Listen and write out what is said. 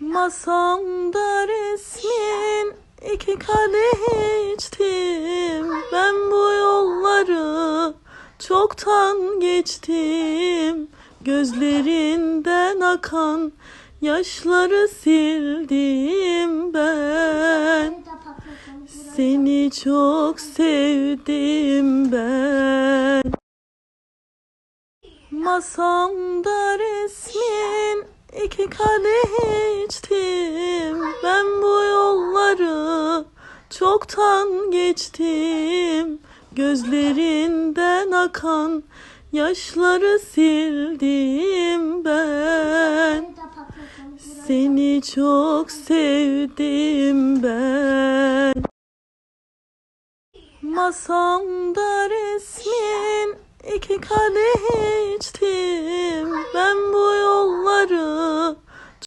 Masamda resmin iki kadeh içtim. Ben bu yolları çoktan geçtim. Gözlerinden akan yaşları sildim ben. Seni çok sevdim ben. Masamda resmin iki kadeh çoktan geçtim Gözlerinden akan yaşları sildim ben. Seni çok sevdim ben. Masamda resmin iki kadeh içtim